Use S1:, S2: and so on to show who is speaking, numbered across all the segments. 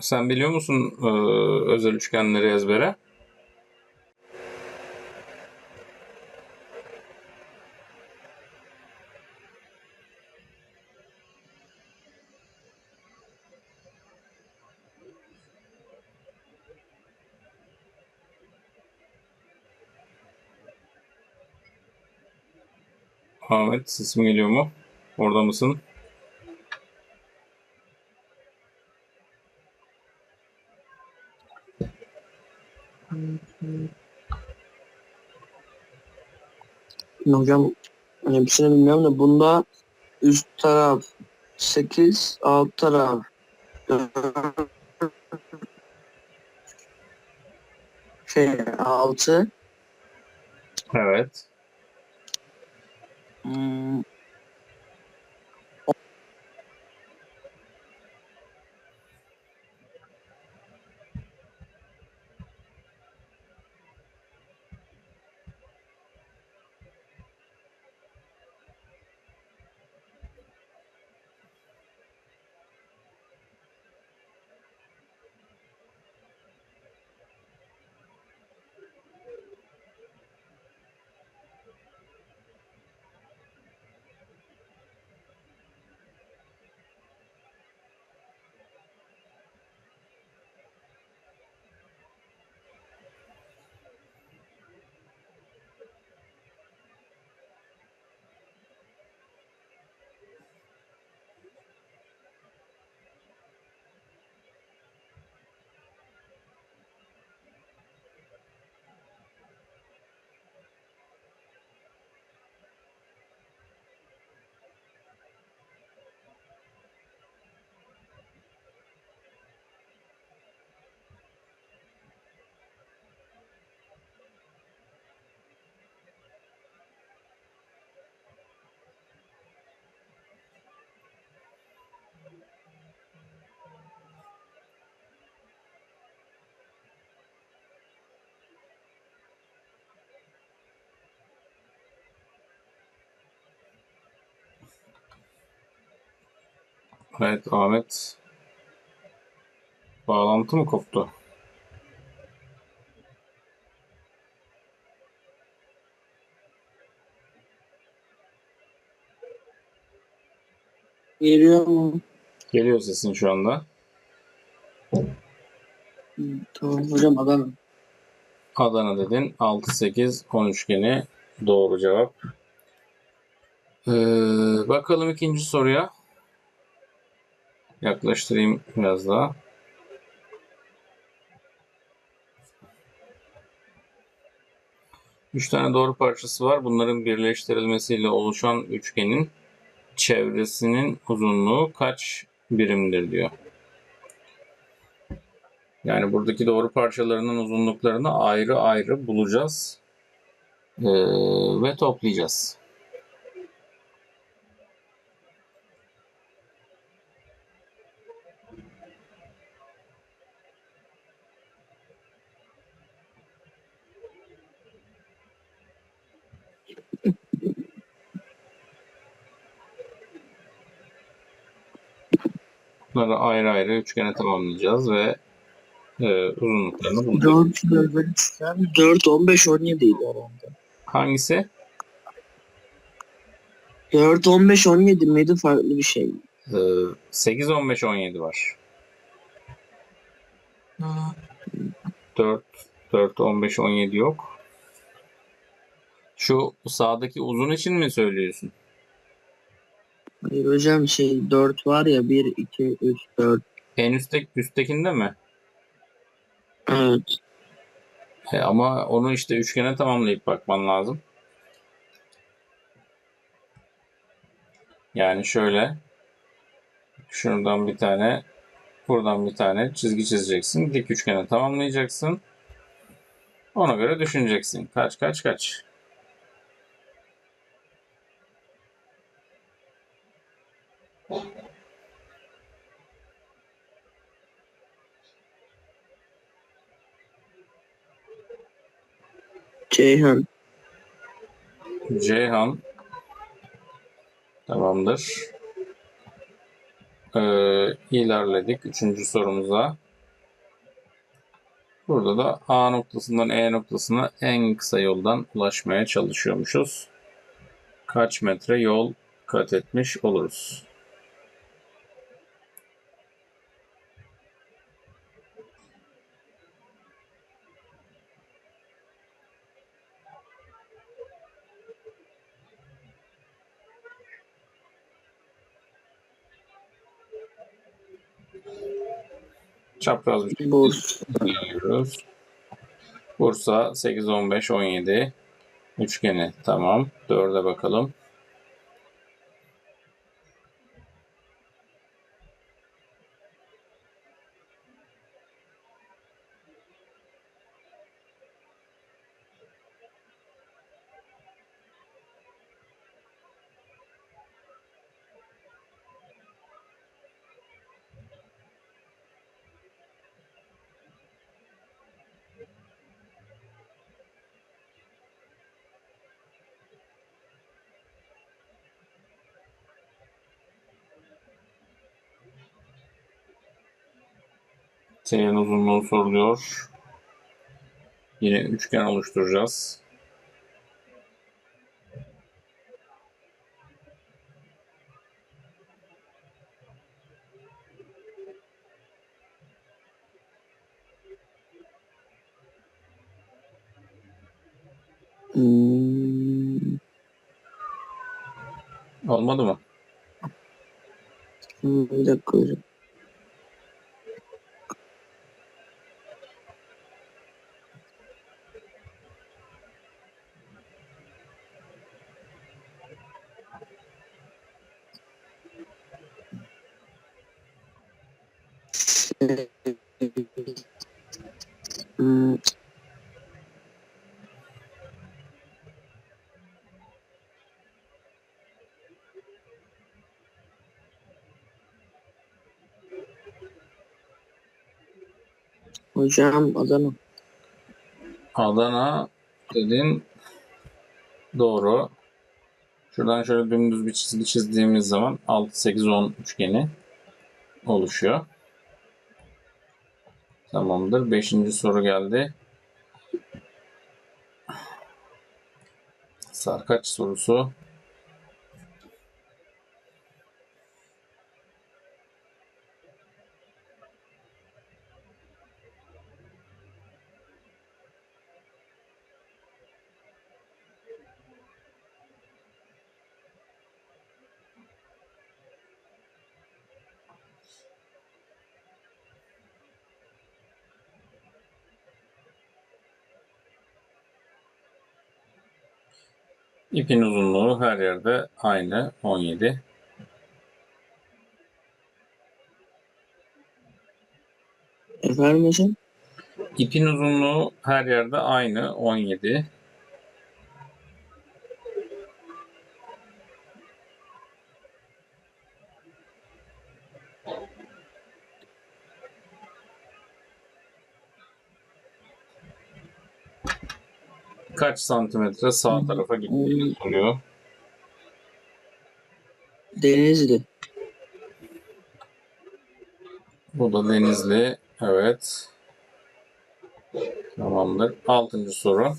S1: Sen biliyor musun e, özel üçgenleri ezbere? Ahmet sesim geliyor mu? Orada mısın?
S2: Hocam. Hepsini bilmiyorum da bunda üst taraf 8, alt taraf şey 6
S1: Evet.
S2: hmm,
S1: Evet Ahmet. Bağlantı mı koptu?
S2: geliyor mu?
S1: Geliyor sesin şu anda.
S2: Hmm, Tamam hocam adam
S1: Adana dedin. 6, 8, 10 üçgeni doğru cevap. Ee, bakalım ikinci soruya. Yaklaştırayım biraz daha. Üç tane doğru parçası var. Bunların birleştirilmesiyle oluşan üçgenin çevresinin uzunluğu kaç birimdir diyor. Yani buradaki doğru parçalarının uzunluklarını ayrı ayrı bulacağız ee, ve toplayacağız. Bunları ayrı ayrı üçgene tamamlayacağız ve e, uzunluklarını bulacağız.
S2: 4 bölü üçgen 4 15 17 idi herhalde.
S1: Hangisi?
S2: 4 15 17 miydi farklı bir şey?
S1: Ee, 8, 15, 17 var. 4, 4, 15, 17 yok. Şu sağdaki uzun için mi söylüyorsun?
S2: Hayır hocam şey 4 var ya 1 2 3 4
S1: En üstte, üsttekinde mi?
S2: evet.
S1: E, ama onu işte üçgene tamamlayıp bakman lazım. Yani şöyle. Şuradan bir tane, buradan bir tane çizgi çizeceksin. Dik üçgene tamamlayacaksın. Ona göre düşüneceksin. Kaç kaç kaç.
S2: Ceyhan
S1: Ceyhan. Tamamdır. Ee, ilerledik. Üçüncü sorumuza. Burada da A noktasından E noktasına en kısa yoldan ulaşmaya çalışıyormuşuz. Kaç metre yol kat etmiş oluruz? Çapraz bir şekilde
S2: Burs.
S1: geliyoruz. Bursa 8, 15, 17 üçgeni tamam. 4'e bakalım. T'nin uzunluğu soruluyor. Yine üçgen oluşturacağız.
S2: Hmm.
S1: Olmadı mı?
S2: Hmm, Bir dakika hocam. Hmm, Hocam Adana.
S1: Adana dedin. Doğru. Şuradan şöyle dümdüz bir çizgi çizdiğimiz zaman 6, 8, 10 üçgeni oluşuyor. Tamamdır. Beşinci soru geldi. Sarkaç sorusu. İpin uzunluğu her yerde aynı 17.
S2: Efendim hocam?
S1: İpin uzunluğu her yerde aynı 17. Kaç santimetre sağ tarafa gittiğini soruyor.
S2: Denizli.
S1: Bu da Denizli. Evet. Tamamdır. Altıncı soru.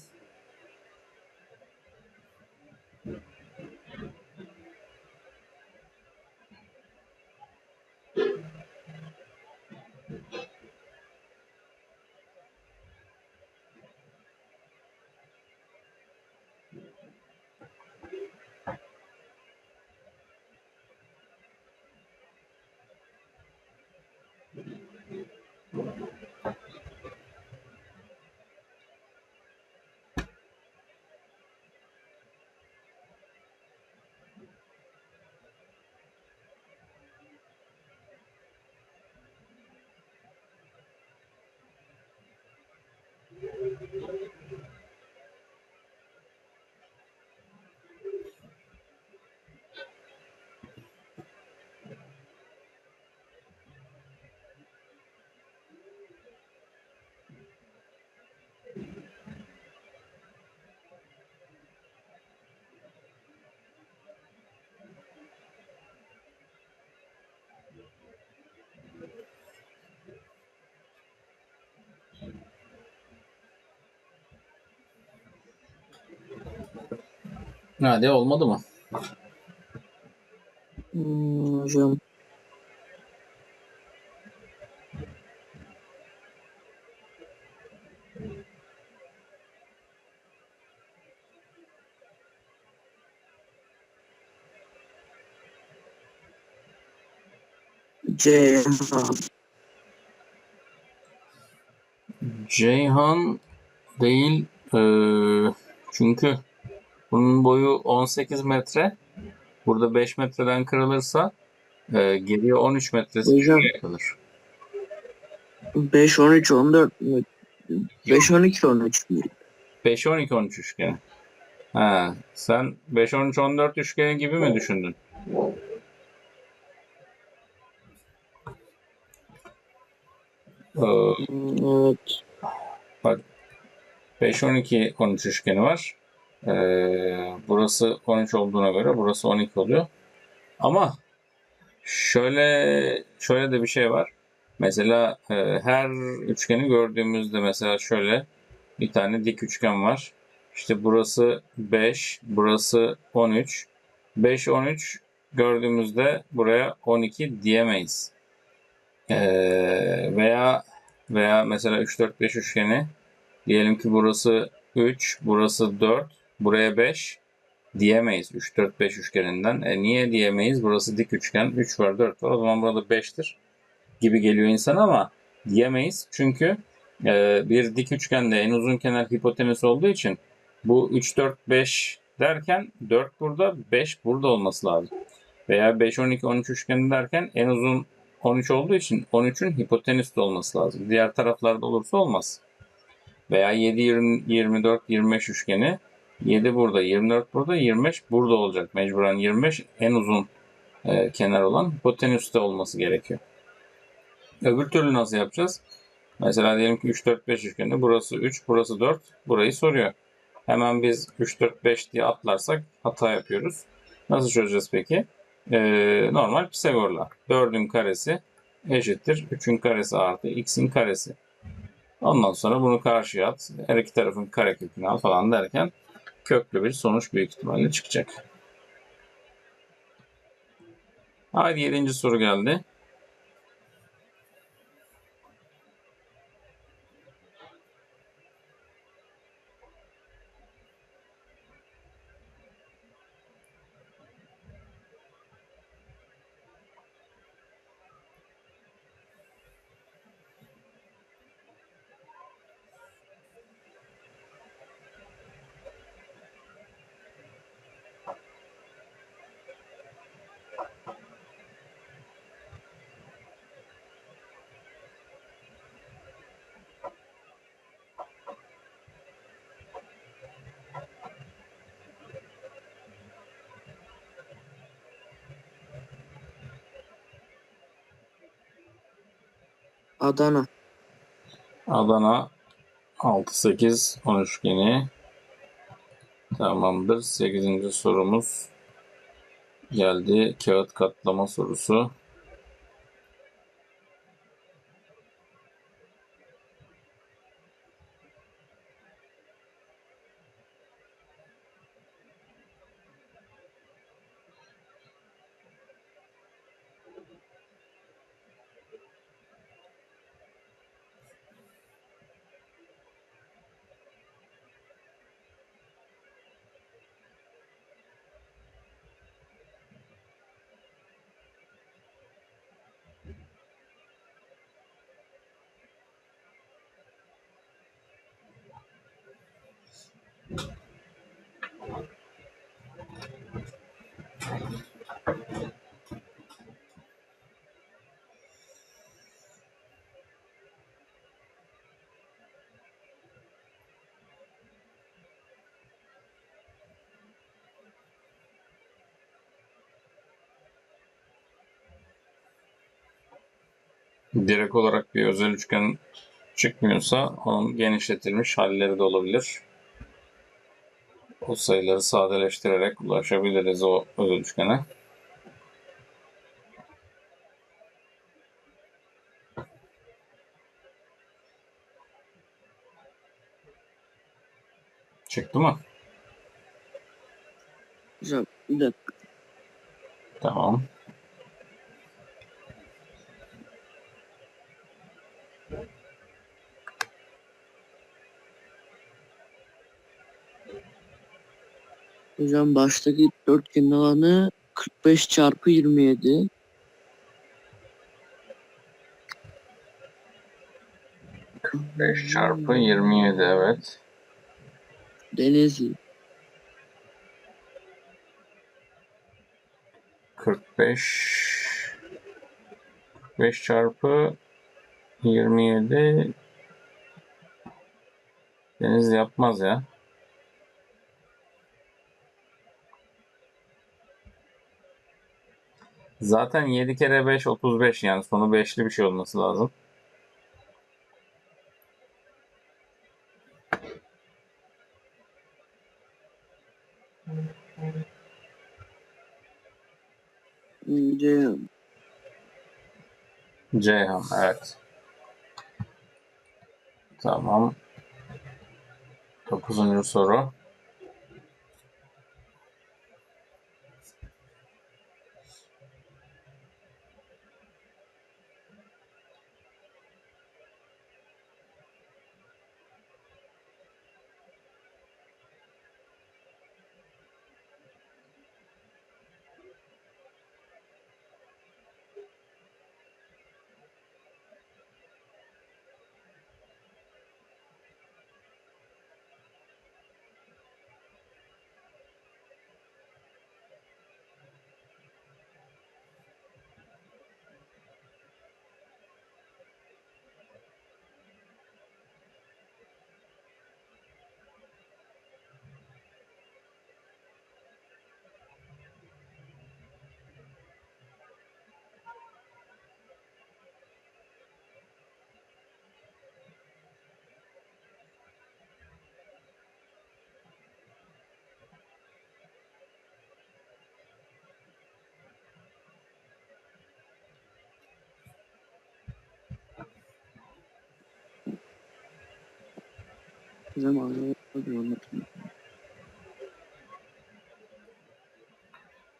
S1: Thank you. Hadi olmadı mı?
S2: Hmm, hocam. C.
S1: Ceyhan değil. eee, çünkü bunun boyu 18 metre. Burada 5 metreden kırılırsa eee, geriye 13 metresi
S2: Hocam.
S1: kalır.
S2: 5, 13, 14 mü? 5, 12, 13 mü?
S1: 5, 12, 13 üçgeni. Ha, sen 5, 13, 14 üçgeni gibi mi düşündün?
S2: Hmm, Evet.
S1: 5, 12, 13 üçgeni var. Ee, burası 13 olduğuna göre burası 12 oluyor. Ama şöyle şöyle de bir şey var. Mesela e, her üçgeni gördüğümüzde mesela şöyle bir tane dik üçgen var. İşte burası 5, burası 13. 5, 13 gördüğümüzde buraya 12 diyemeyiz. Ee, veya veya mesela 3, 4, 5 üçgeni Diyelim ki burası 3, burası 4, buraya 5 diyemeyiz 3, 4, 5 üçgeninden. E niye diyemeyiz? Burası dik üçgen, 3 var, 4 var. O zaman burada 5'tir gibi geliyor insan ama diyemeyiz. Çünkü e, bir dik üçgende en uzun kenar hipotenüs olduğu için bu 3, 4, 5 derken 4 burada, 5 burada olması lazım. Veya 5, 12, 13 üçgeni derken en uzun 13 olduğu için 13'ün hipotenüs de olması lazım. Diğer taraflarda olursa olmaz veya 7, 20, 24, 25 üçgeni 7 burada, 24 burada, 25 burada olacak. Mecburen 25 en uzun e, kenar olan hipotenüste olması gerekiyor. Öbür türlü nasıl yapacağız? Mesela diyelim ki 3, 4, 5 üçgeni burası 3, burası 4, burayı soruyor. Hemen biz 3, 4, 5 diye atlarsak hata yapıyoruz. Nasıl çözeceğiz peki? E, normal Pisagor'la. 4'ün karesi eşittir 3'ün karesi artı x'in karesi. Ondan sonra bunu karşıya at. Her iki tarafın karekökünü al falan derken köklü bir sonuç büyük ihtimalle çıkacak. Haydi yedinci soru geldi.
S2: Adana.
S1: Adana 6, 8, 10 üçgeni. Tamamdır. 8. sorumuz geldi. Kağıt katlama sorusu. Direkt olarak bir özel üçgen çıkmıyorsa onun genişletilmiş halleri de olabilir. O sayıları sadeleştirerek ulaşabiliriz o özel üçgene. Çıktı mı?
S2: Hocam bir dakika.
S1: Tamam.
S2: Hocam baştaki dörtgenin alanı 45 çarpı 27.
S1: Beş çarpı 27 evet.
S2: Denizli.
S1: 45 45 çarpı 27 Deniz yapmaz ya. Zaten 7 kere 5 35 yani sonu 5'li bir şey olması lazım.
S2: Ceyhan.
S1: Ceyhan evet. Tamam. Dokuzuncu soru.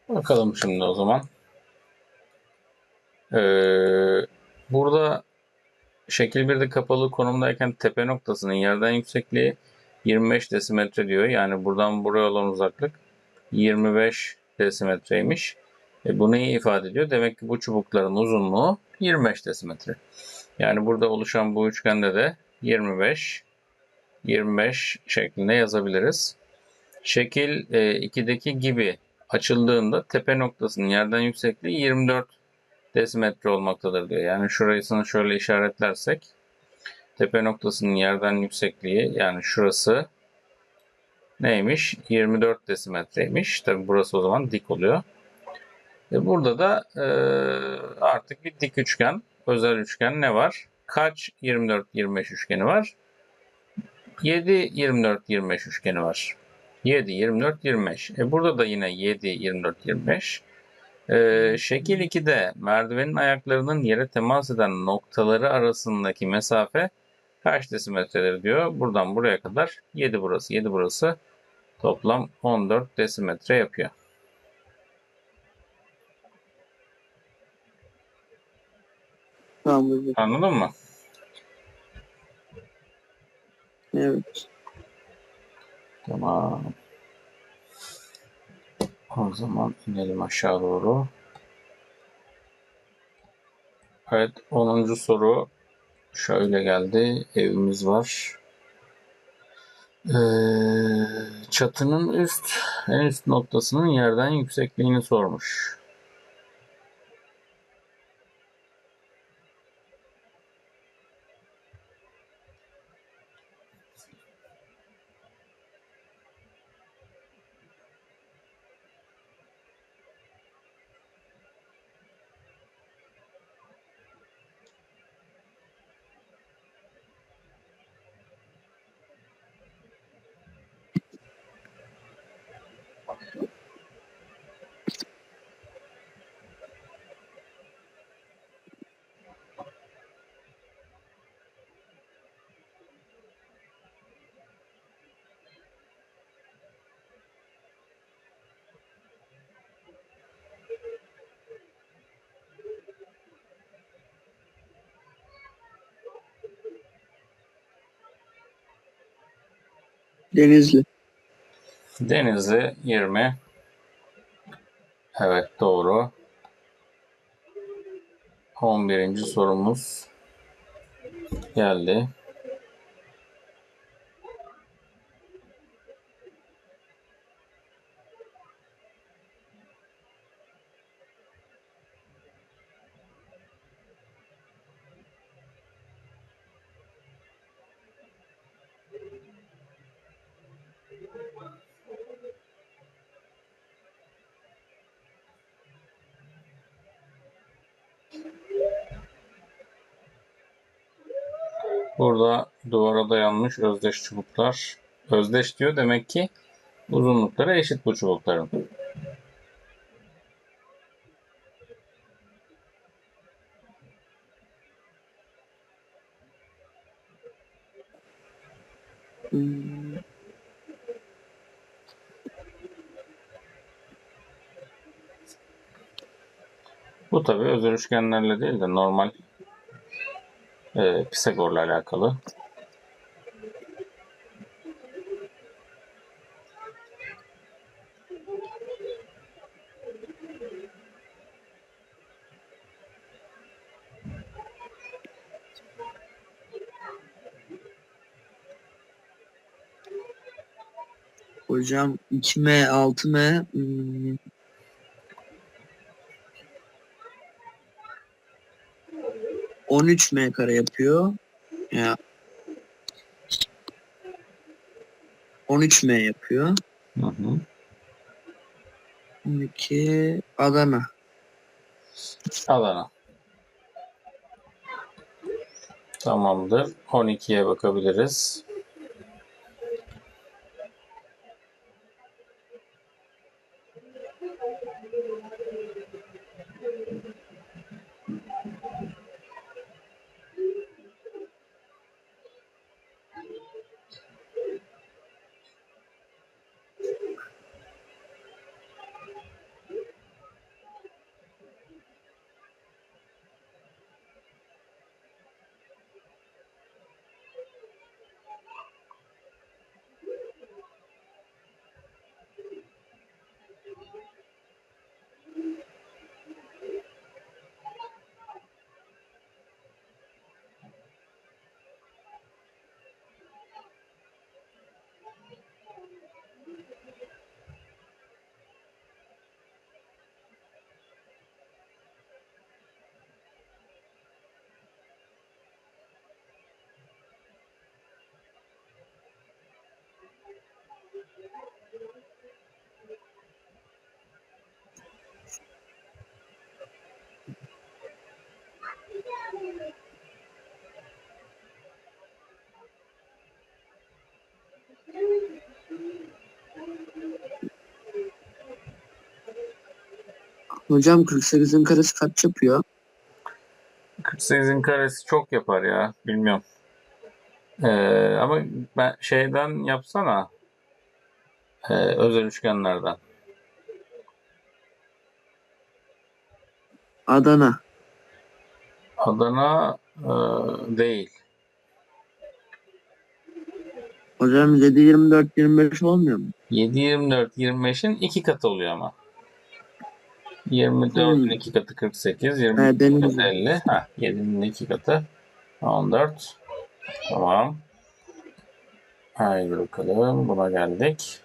S1: Bakalım şimdi o zaman. Ee, burada şekil 1'de kapalı konumdayken tepe noktasının yerden yüksekliği 25 desimetre diyor. Yani buradan buraya olan uzaklık 25 desimetreymiş. E bu neyi ifade ediyor? Demek ki bu çubukların uzunluğu 25 desimetre. Yani burada oluşan bu üçgende de 25 25 şeklinde yazabiliriz. Şekil 2'deki gibi açıldığında tepe noktasının yerden yüksekliği 24 desimetre olmaktadır diyor. Yani şurasını şöyle işaretlersek tepe noktasının yerden yüksekliği yani şurası neymiş? 24 desimetreymiş. Tabi burası o zaman dik oluyor. E burada da e, artık bir dik üçgen, özel üçgen ne var? Kaç 24-25 üçgeni var? 7 24 25 üçgeni var. 7 24 25. E burada da yine 7 24 25. Ee, şekil 2'de merdivenin ayaklarının yere temas eden noktaları arasındaki mesafe kaç desimetredir diyor. Buradan buraya kadar 7 burası 7 burası toplam 14 desimetre yapıyor. Anladın mı?
S2: Evet.
S1: Tamam. O zaman inelim aşağı doğru. Evet 10. soru şöyle geldi. Evimiz var. Ee, çatının üst en üst noktasının yerden yüksekliğini sormuş.
S2: Denizli.
S1: Denizli 20. Evet doğru. 11. sorumuz geldi. Burada duvara dayanmış özdeş çubuklar. Özdeş diyor demek ki uzunlukları eşit bu çubukların. Bu tabi özel üçgenlerle değil de normal Pisagor'la alakalı.
S2: hocam 2M 6M hmm, on üç M kare yapıyor. Ya 13 M yapıyor.
S1: Hı hı.
S2: 12 Adana.
S1: Adana. Tamamdır. 12'ye bakabiliriz.
S2: Hocam 48'in karesi kaç yapıyor?
S1: 48'in karesi çok yapar ya. Bilmiyorum. Ee, ama ben şeyden yapsana. Ee, özel üçgenlerden.
S2: Adana.
S1: Adana e, değil.
S2: Hocam 7 24 25 olmuyor mu?
S1: 7, 24, 25'in iki katı oluyor ama. 24'ün
S2: Hmm.
S1: iki katı 48,
S2: He,
S1: 24
S2: benim-
S1: 50. Ha, 7'nin iki katı 14. Tamam. Haydi bakalım. Buna geldik.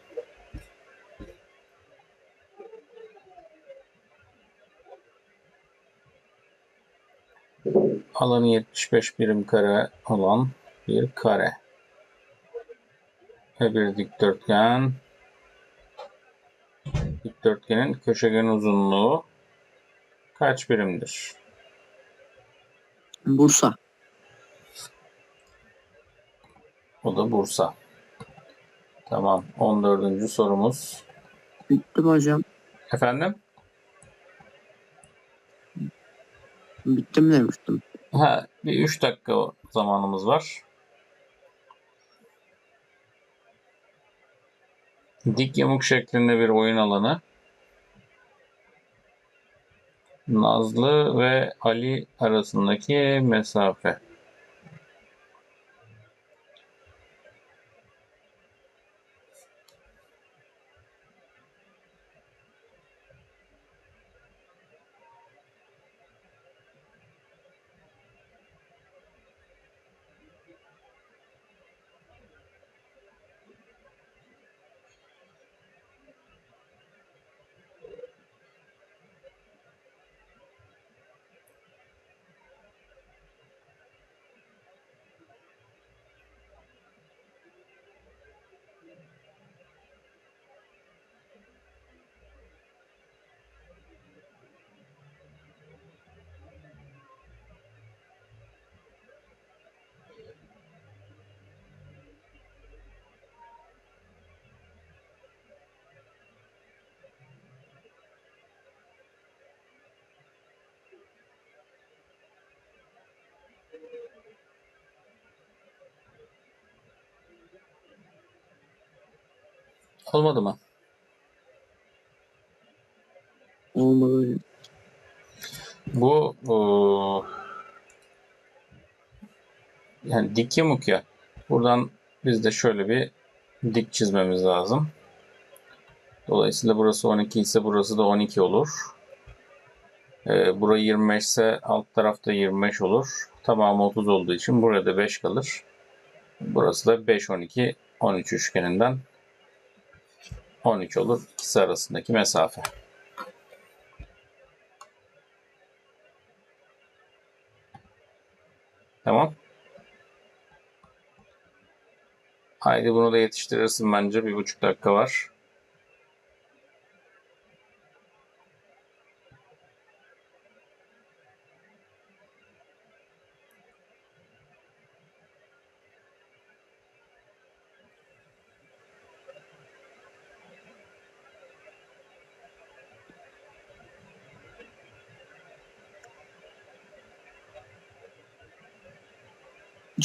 S1: Alanı 75 birim kare olan bir kare. Ve bir dikdörtgen. Dikdörtgenin köşegen uzunluğu kaç birimdir?
S2: Bursa.
S1: O da Bursa. Tamam. 14. sorumuz.
S2: Bitti mi hocam?
S1: Efendim?
S2: Bitti mi demiştim.
S1: Ha, bir 3 dakika zamanımız var. Dik yamuk şeklinde bir oyun alanı. Nazlı ve Ali arasındaki mesafe. Olmadı mı?
S2: Olmadı.
S1: Bu bu yani dik yamuk ya. Buradan biz de şöyle bir dik çizmemiz lazım. Dolayısıyla burası 12 ise burası da 12 olur. Ee, burası 25 ise alt tarafta 25 olur. Tamamı 30 olduğu için buraya da 5 kalır. Burası da 5, 12, 13 üçgeninden 13 olur. İkisi arasındaki mesafe. Tamam. Haydi bunu da yetiştirirsin bence. Bir buçuk dakika var.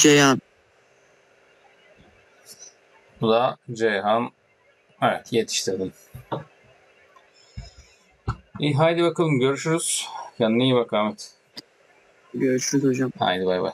S2: Ceyhan.
S1: Bu da Ceyhan. Evet yetiştirdim. İyi haydi bakalım görüşürüz. Kendine iyi bak Ahmet.
S2: Görüşürüz hocam.
S1: Haydi bay bay.